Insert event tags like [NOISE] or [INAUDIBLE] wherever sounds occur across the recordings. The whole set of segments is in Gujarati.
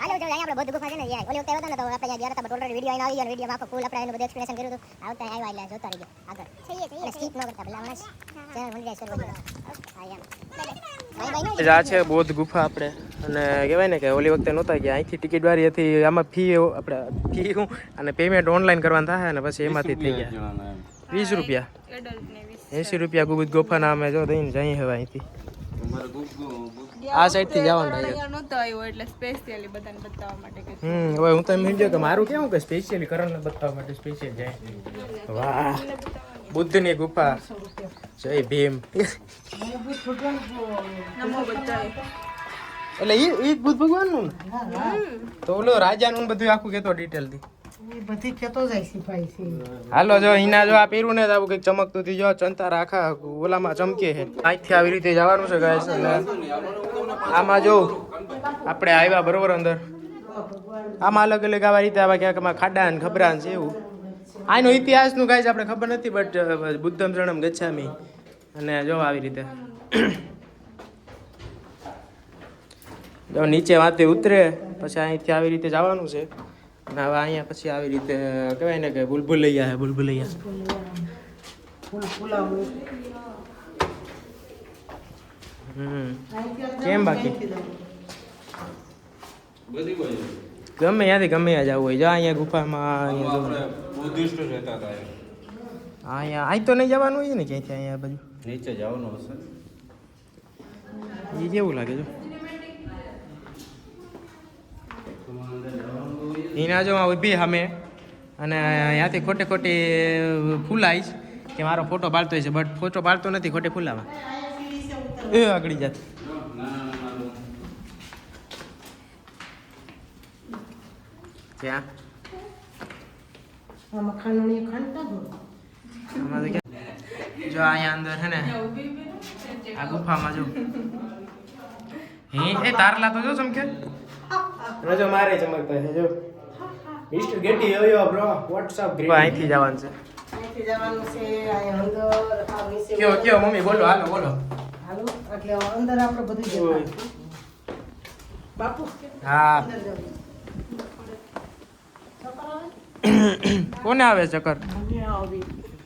હાલો જો અહીંયા આપણે બૌદ્ધ ગુફા છે ને યાર ઓલી વખતે આવ્યો હતો ને તો આપણે અહીંયા ગયા હતા બટ ઓલરેડી વીડિયો આવી ગયો વીડિયો આખો ફૂલ આપણે એનું બધું એક્સપ્લેનેશન કર્યું હતું. આ વખતે આવ્યા એટલે જોતા રહી ગયા આગળ થઈએ થઈએ સ્કીપ ન કરતા ભલા માણસ ચેનલ મંડી જાય સર્વ હા આ છે બૌદ્ધ ગુફા આપણે. અને કહેવાય ને કે ઓલી વખતે નહોતા ગયા. અહીંથી ટિકિટ વાળી હતી આમાં ફી આપણે ફી શું? અને પેમેન્ટ ઓનલાઈન કરવાનું થાય અને પછી એમાંથી થઈ ગયા. વીસ રૂપિયા એંસી રૂપિયા. ગુબુદ ગુફાના અમે જો દઈને જઈએ હવે અહીંથી. આ સાઈડથી જવાનું થાય નહોતો આવ્યો એટલે સ્પેશિયલી બધાને બતાવવા માટે કે હમ હવે હું તો એમ સમજ્યો કે મારું કેવું કે સ્પેશિયલી કરણને બતાવવા માટે સ્પેશિયલ જાય. વાહ. બુદ્ધની ગુફા. જય ભીમ. એટલે એ એ બુદ્ધ ભગવાનનું? તો ઓલો રાજાનું નું બધું આખું કેતો સિપાઈ છે હાલો, જો હિના જો આ પીરું ને આવું કંઈક ચમકતું જો ચંતાર આખા ઓલામાં ચમકે અહીંથી આવી રીતે જવાનું છે આમાં જો આપણે આવ્યા બરોબર અંદર. આમાં અલગ અલગ આવા રીતે આવા ક્યાંક ખાડા ને ખબરા છે એવું. આનો ઇતિહાસનું કાંઈ આપણે ખબર નથી બટ બુદ્ધમ શરણમ ગચ્છામી. અને જો આવી રીતે. જો નીચે વાતે ઉતરે, પછી અહીંથી આવી રીતે જવાનું છે. અને હવે અહીંયા પછી આવી રીતે કહેવાય ને કે ભૂલભુલૈયા હે હમ. કેમ બાકી? ગમે ત્યાંથી ગમે ત્યાં જવું હોય. જો અહીંયા ગુફામાં બુદ્ધિસ્ટ રહેતા હતા. અહીંયા અહીં તો નહીં જવાનું હોય ને ક્યાંથી અહીંયા બાજુ? નીચે જવાનું હશે. એ કેવું લાગે જો? એના જો ઊભી અમે અને ત્યાંથી ખોટે ખોટી ફૂલાઈશ કે મારો ફોટો પાડતો છે બટ ફોટો પાડતો નથી ખોટે ફૂલાવા. એ આગળી જાત જો અહીંયા અંદર છે ને આ ગુફામાં જો. હે? એ તારલા તો જો ચમકે. રજો મારે ચમકતા છે જો. મિસ્ટર ગેટી યો યો બ્રો વોટ્સ અપ ગ્રેટ અહીંથી જવાનું છે. અહીંથી જવાનું છે અહીંયા અંદર આ નીચે કયો કયો મમ્મી બોલો હાલો બોલો. હાલો એટલે અંદર આપણે બધું જવાનું બાપુ હા. [COUGHS] કોને આવે ચક્કર?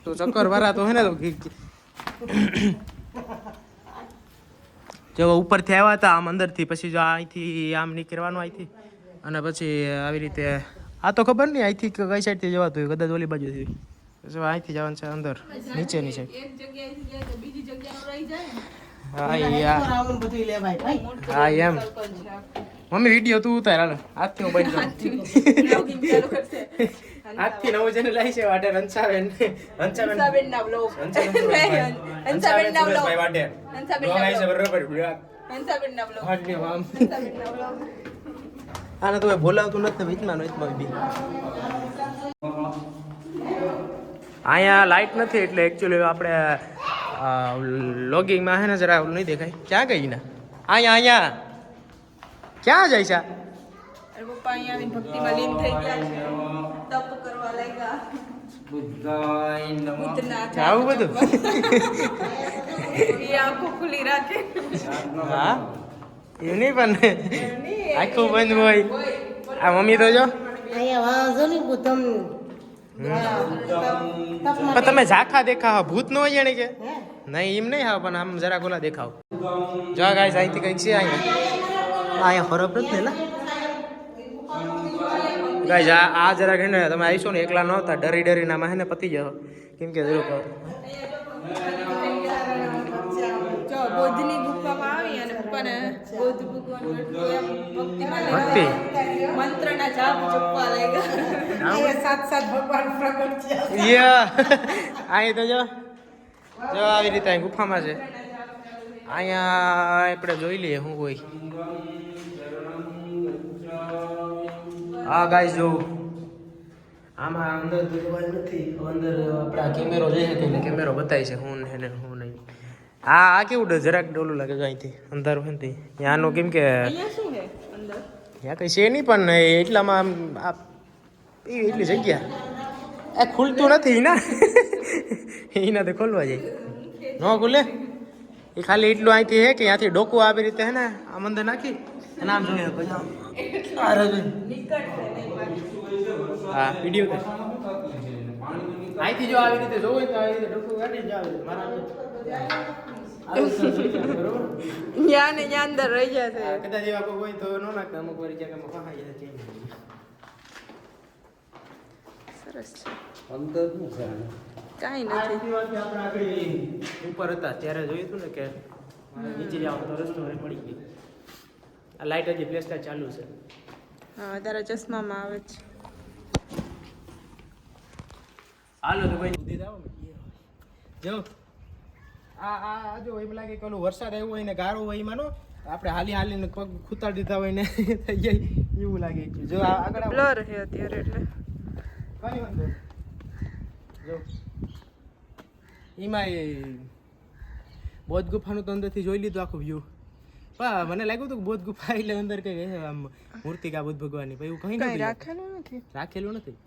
તો ચક્કર વાળા તો હે ને તો જો ઉપરથી આવ્યા હતા આમ અંદરથી પછી જો અહીંથી આમ નીકળવાનું અહીંથી. અને પછી આવી રીતે આ તો ખબર નહીં અહીંથી કઈ સાઈડથી જવાતું હોય? કદાચ ઓલી બાજુથી. અહીંથી જવાનું છે અંદર. નીચેની સાઈડ હા એમ. મમ્મી વીડિયો તું ઉતાર હાલ. હાથથી હું હાથથી. નવું ચેનલ આવી છે વાટે હંસાબેનના આને તો બોલાવતું નથી વિચમાં વિચમાં બી. અહીંયા લાઇટ નથી એટલે એકચ્યુઅલી આપણે લોગિંગમાં હે ને જરા નહીં દેખાય. ક્યાં ગઈ ને? અહીંયા અહીંયા. ક્યાં જાય છે? આ? પપ્પા અહીંયા આવીને ભક્તિમાં લીન થઈ ગયા છે. તપ કરવા લાગ્યા. આવું બધું? [LAUGHS] એ ખુલી રાખે. હા? એવું નહીં પણ આખું બંધ હોય. આ મમ્મી તો જો. પણ તમે ઝાખા દેખાવ ભૂત નો હોય એને કે? નહીં એમ નહીં હા પણ આમ જરા ગોલા દેખાવ. જો ગાય અહીંથી કંઈક છે અહીંયા. અહીંયા ખરાબ નથી ને? ગાય આ આ જરા ઘણે તમે આવીશો ને એકલા ન હતા ડરી ડરીને આમાં હે ને પતી જાઓ. કેમ કે જરૂર અને પપ્પાને ભગવાન ભક્તિ. મંત્રના જાપ જપવા લાગ્યા. અહીંયા સાત સાત ભગવાન પ્રગટ છે યા. અહીં તો જો. જો આવી રીતે અહીં ગુફામાં છે. અહીંયા આપણે જોઈ લઈએ શું કોઈ હા ગાઈસ જો. આમાં અંદર તો નથી. અંદર આપણા કેમેરો જઈ શકે એટલે કેમેરો બતાવી છે. હું ને ને હું આ કેવું ડર જરાક ડોલું લાગે છે અહીંથી. અંધારું હોય ને. ત્યાંનું કેમ કે ત્યાં કઈ છે નહીં પણ એટલામાં આમ એટલી જગ્યા. એ ખુલતું નથી ના એના [LAUGHS] તો ખોલવા જાય. ન ખુલે? એ ખાલી એટલું અહીંથી હે કે ત્યાંથી ડોકું આવી રીતે હે ને આમ અંદર નાખી. નામ જોઈએ તો જાઓ આ રજુ હા વીડિયો અહીંથી જો આવી રીતે જોવું તો આવી રીતે ડોકું કાઢી જાવ મારા ન્યા ને ન્યા અંદર રહી જશે કદાચ એવા કોઈ હોય તો ન નાખતા અમુક વાર આમાં ફસાઈ થઈ જાય. સરસ છે અંદર શું છે કાઈ નથી ઉપર હતા ત્યારે જોયું હતું ને કે નીચે જાવ તો રસ્તો હવે પડી ગઈ આ લાઈટ હજી પ્લેસ્ટર ચાલુ છે હા તારા ચશ્મામાં આવે છે હાલો તો ભાઈ જો આ આ જો એમ લાગે કે ઓલું વરસાદ આવ્યો હોય ને ગારો હોય એમાં આપણે હાલી હાલીને પગ ખૂતાડી દીધા હોય ને [LAUGHS] થઈ જાય એવું લાગે છે. જો આગળ બ્લર છે અત્યારે એટલે. કઈ વાંધો જો. એમાં બૌદ્ધ ગુફાનું તો અંદરથી જોઈ લીધું આખું વ્યૂ પણ મને લાગ્યું હતું કે બૌદ્ધ ગુફા એટલે અંદર કઈ આમ મૂર્તિકા બુદ્ધ ભગવાનની પણ એવું કઈ નથી રાખેલું નથી. રાખેલું નથી.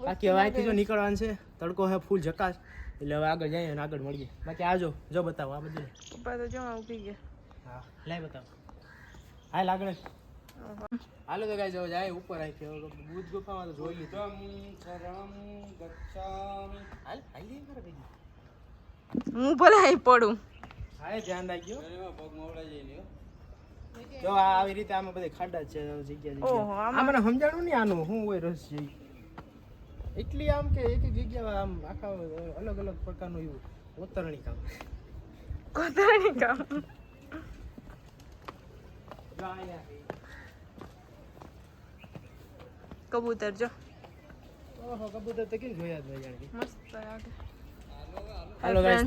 બાકી હવે અહીંથી જો નીકળવાનું છે તડકો હે ફૂલ જકાશ એટલે હવે આગળ જઈએ અને આગળ મળીએ. બાકી આજો જો બતાવો આ બધું. પપ્પા તો જો ઊભી ગયા. હા લાય બતાવો. હા લાગણે હાલો તો ગાઈ જાવ જાય ઉપર અહીંથી હવે બુદ્ધ ગુફામાં તો જોઈ લીધું હાલ હાલી મારા ભેગી. હું ભલે અહીં પડું. હા ધ્યાન રાખજો. જો આ આવી રીતે આમાં બધી ખાડા જ છે જગ્યા જગ્યા. આ મને સમજાણું નહીં આનું શું હોય રસ જઈ ઈ. એટલી આમ કે એક જગ્યા આમ આખા અલગ અલગ પ્રકારનું એવું કોતરણી કામ. કોતરણી કામ? કબૂતર જો. ઓહો કબૂતર તો કેમ જોયા જ નહીં મસ્ત લાગે.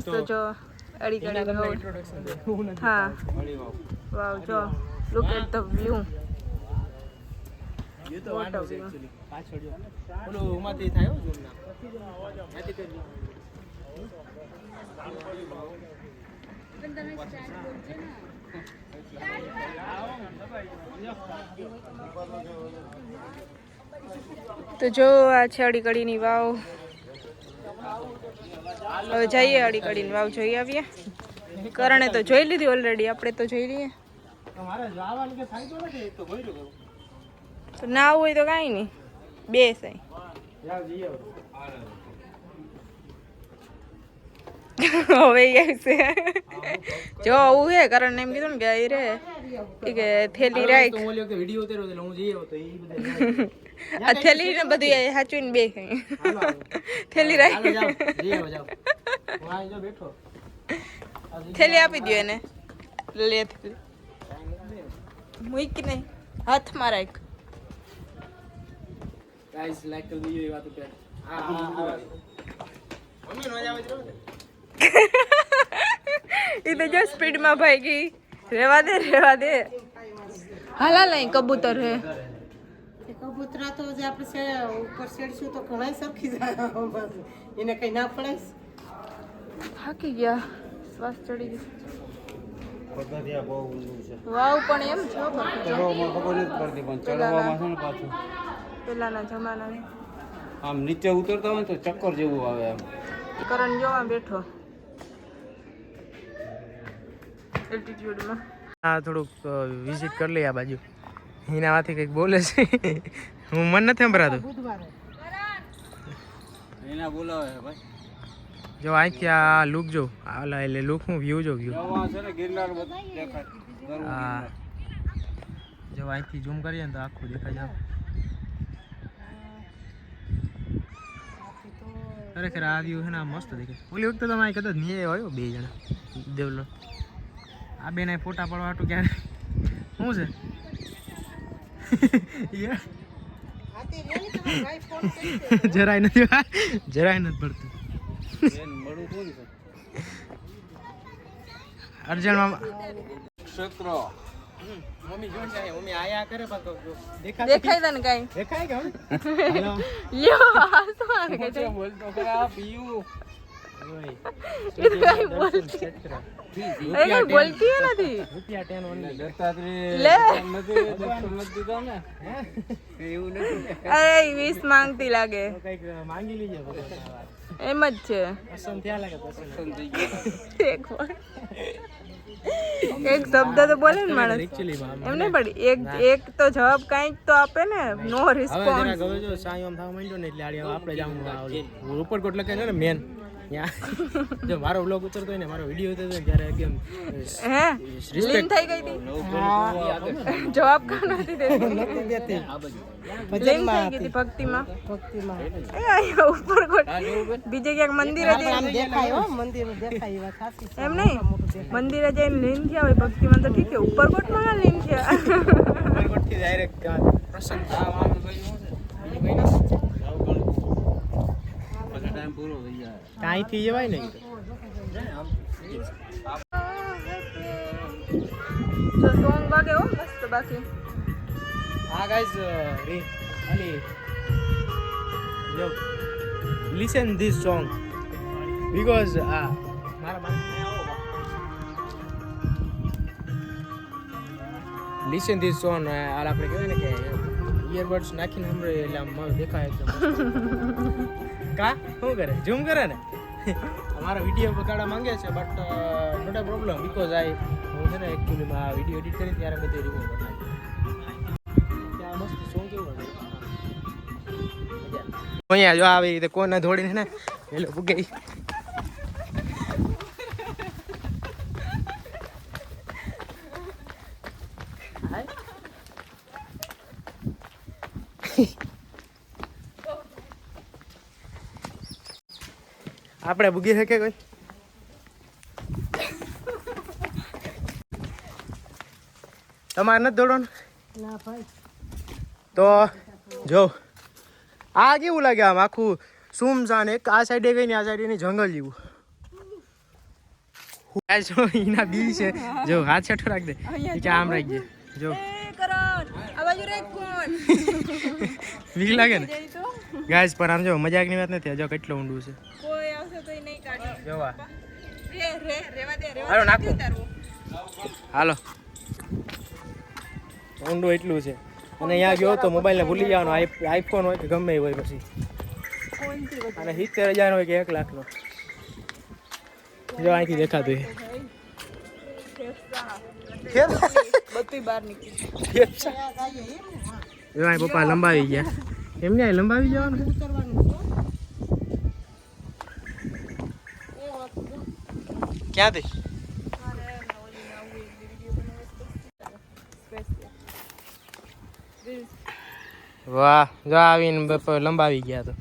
તો જો અડી હા વાવ જો લુક એટ ધ વ્યૂ એ તો વાંધો છે view. પાછળ જો. ઓલું ઉમાંથી થાય હો ના. ત્યાંથી કરજો. તો જો આ છે અડીકડીની વાવ હવે જઈએ અડીકડીની વાવ જોઈ આવીએ કરણે તો જોઈ લીધી ઓલરેડી આપણે તો જોઈ લઈએ તો મારે જવાનું કે થાય તો નથી તો ભર્યું કરું. ના હોય તો કાંઈ નહીં. બે સહી હવે. આવશે જો આવું હે કારણ એમ કીધું ને કે એ રે કે થેલી રાખ. [LAUGHS] આ થેલી ને બધું સાચવીને બે. થેલી રાખ. થેલી આપી દો એને. લે મૂક નહીં હાથમાં રાખ. Guys, લાઈક કરી દીજો એ વાત ઉપર. હા, હા. મમ્મી નો આવે છે [LAUGHS] એ તો જો સ્પીડમાં ભાગી. રેવા દે રેવા દે. હાલા લઈ કબૂતર હે. એ કબૂતરા તો જે આપણે ઉપર ચડશું તો ઘણાય સરખી જાય એને કઈ ના પડાય. થાકી ગયા. શ્વાસ ચડી ગયો. વાવ પણ એમ છો ચડવામાં ખબર નથી પડતી પણ ચડવામાં છે ને પાછું. પેલાના જમાના આમ નીચે ઉતરતા હોય ને તો ચક્કર જેવું આવે એમ કરણ જોવા બેઠો. એલ્ટિટ્યુડમાં હા થોડુંક વિઝિટ કરી લઈએ આ બાજુ. એના માંથી કંઈક બોલે છે. હું મન નથી સંભળાતો. બુધવારે બોલાવે ભાઈ. જો અહીંથી આ લુક જો આલા એટલે લુક હું વ્યૂ જો વ્યૂ જવા છે ને ગિરનાર દેખાય. હા. જો અહીંથી ઝૂમ કરીએ ને તો આખું દેખાય જાવ ખરેખર આ વ્યૂ છે ને મસ્ત દેખાય. ઓલી વખતે તમે કદાચ નહીં આવ્યો બે જણા. દેવલો આ બેને ફોટા પાડવા હાટું ક્યારે? શું છે. જરાય નથી જરાય નથી પડતું અર્જણ ક્ષેત્ર. મમ્મી જો છે મમ્મી આયા કરે પણ તો દેખાય દેખાય તને કાંઈ? દેખાય કે [LAUGHS] લ્યો આસમાન કે છે બોલતો પીયું નથી. અરે વીસ માંગતી લાગે. માંગી લીજે એમ જ છે. [LAUGHS] એક શબ્દ તો બોલે ને માણસ. એમ નહીં પડી. એક એક તો જવાબ કાંઈક તો આપે ને નો રિસ્પોન્સ હવે જો સાયો થાવ માંડ્યો ને એટલે આડી આપણે જાવું ઉપરકોટ લખે છે ને મેન. ત્યાં જો મારો વ્લોગ ઉતરતો હોય ને મારો વીડિયો ઉતરતો હોય ને ત્યારે એકદમ હે? લીન થઈ ગઈ હતી. જવાબ કામ નથી દેતી? નથી દેતી લીન થઈ ગઈ હતી. ભક્તિમાં. ભક્તિમાં એ અહીંયા ઉપર કોટ બીજે ક્યાંક મંદિરે આમ જઈને દેખાય હો. મંદિર દેખાય એ વાત સાચી છે. એમ નહીં? મંદિરે જઈને લીન થયા હોય ભક્તિમાં તો ઠીક છે ઉપર કોટમાં ના લીન થયા. ઉપરકોટથી direct ત્યાં પ્રસન્ન થવા કાંઈથી જવાય ને ઈ તો. જો સોંગ વાગે હો મસ્ત બાકી હા ગાઈઝ રી અલી જો લિસન ધીસ સોંગ બીકોઝ આ મારા લિસન ધીસ સોંગ હાલ આપણે કહેવાય ને કે ઇયરબડ્સ નાખીને સાંભળે એટલે આમ દેખાય એકદમ કા? શું કરે? ઝૂમ કરે ને? અમારા વીડિયો બગાડવા માંગે છે but not problem because I હું છે ને એકચ્યુઅલીમાં આ વીડિયો એડિટ કરી ત્યારે બધે રિમૂવ નાખ્યું ત્યાં મસ્ત સોંગ કેવું અહીંયા જો આવી રીતે કોને ધોડીને ને એ લોકો ગઈ આપણે ભૂગી શકે કોઈ? તમારે નથી દોડવાનું? તો જો આ કેવું લાગે આમ આખું સુમસાન એક આ સાઈડે ગઈ ને આ સાઈડે ની જંગલ જેવું? જો એના બી છે. જો હાથ છઠ્ઠો રાખ દે. કે આમ જો. [LAUGHS] બીક લાગે ને? [LAUGHS] ગાય પર આમ જો મજાકની વાત નથી. જો કેટલું ઊંડું છે કોઈ આવશે તો નહીં કાઢી જોવા રે રે રેવા દે રેવા હાલો નાખો. હાલો. ઊંડું એટલું છે. અને અહીંયા ગયો તો મોબાઈલને ભૂલી જવાનો. આઈ- આઈફોન હોય કે ગમે એ હોય પછી. અને સિત્તેર હજાર હોય કે એક લાખનો. જો અહીંથી દેખાતું પપ્પા લંબાવી ગયા. એમને લંબાવી જવાનું? ક્યાંથી વાહ જો આવીને લંબાવી ગયા તો.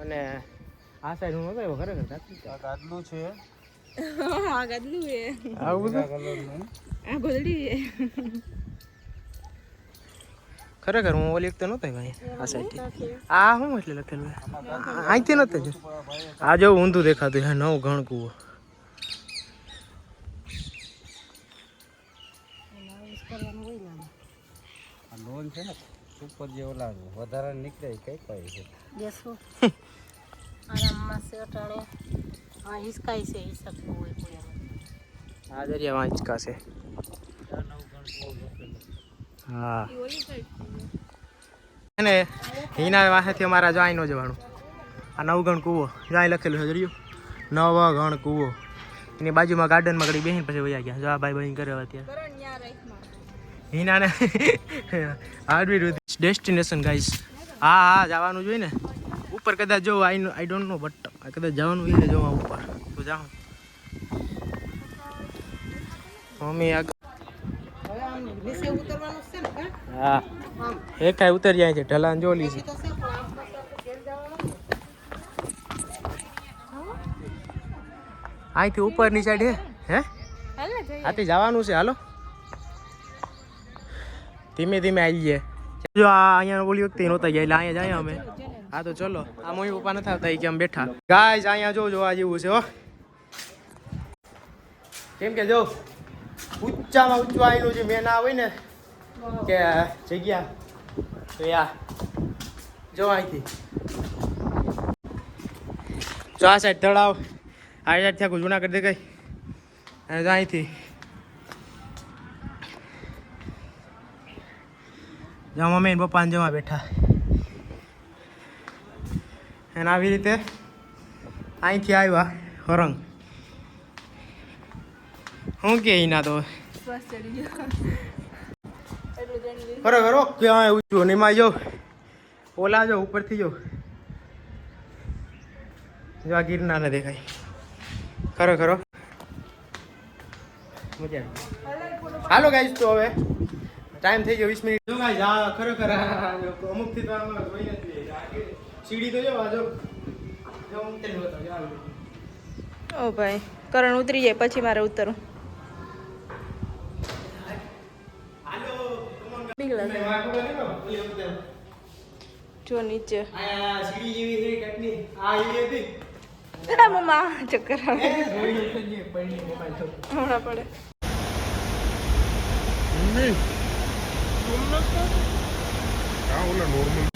અને આ સાઈડ હું નતો ખરેખર ગાદલું છે. [LAUGHS] આ ગાદલું એ આ બધું? આ ગોદડી એ ખરેખર હું ઓલી વખતે નહોતો ભાઈ આ સાઈડથી આ શું એટલે લખેલું આ- અહીંથી નહોતો જો. આ જો ઊંધું દેખાતું હે નવ ઘણ કૂવો. લોન છે ને ઉપર જે ઓલા વધારે નીકળે કઈ પાય છે. બેસો. [LAUGHS] આરામમાં છે અટાણે. હા હિસકાય છે હિસકવું હોય કોઈ આ દરિયામાં વાંચકા છે. હા. અને હિના પાસેથી અમારા જો અહીં નો જવાનું. આ નવગણ કૂવો. જાય લખેલું છે જોયું? નવગણ કૂવો. એની બાજુમાં ગાર્ડનમાં ઘડી બેહીને પછી વયા ગયા. જો આ ભાઈ બહેન કરે અત્યારે. ત્યાં કરણ ન્યા હિનાને હાર્ડવી ડેસ્ટિનેશન ગાઈસ હા હા જવાનું જોઈએ ને. ઉપર કદાચ જો આઈ આઈ ડોન્ટ નો બટ કદાચ જવાનું છે જોવા ઉપર. તો જાઉં. મમ્મી આ હવે આમ નીચે ઉતરવાનું છે ને કાં? હા? એક કાંઈ ઉતરી જાય છે ઢલાન જોલી છે. અહીંથી ઉપરની સાઈડ હે આથી જવાનું છે હાલો. ધીમે ધીમે આવીએ. જો આ અહીંયા ઓલી વખતે નહોતા ગયા એટલે અહીંયા જાય અમે. હા તો ચલો આ મમ્મી પપ્પા નથી આવતા કે આમ બેઠા. ગાય અહીંયા જો જોવા જેવું છે હો. કેમ કે જો ઊંચામાં ઊંચું આવેલું જે મેન હોય ને કે જગ્યા તો યા, જો અહીંથી. જો આ સાઈડ તળાવ આ સાઈડથી આખું જુનાગઢ દેખાય અને અહીંથી. જો મમ્મી પપ્પા જમા બેઠા. અને આવી રીતે અહીંથી આવ્યા હરંગ. શું કે એના તો? ખરો ખરો ક્યાં એવું ને એમાં જો, ઓલા જો, ઉપરથી જો. જો આ ગીરના ને દેખાય. ખરો ખરો મજા હાલો ગાઈસ તો હવે ટાઈમ થઈ ગયો વીસ મિનિટ. જો ગાઈસ આ ખરેખર અમુકથી તો આમાં જોઈ નથી સીડી તો જો, આ જો. હું તને બતાવું ઓ ભાઈ, કરણ ઉતરી જાય, પછી મારે ઉતરવું. જો નીચે. મમ્મા ચક્કર હમણાં પડે. નોર્મલ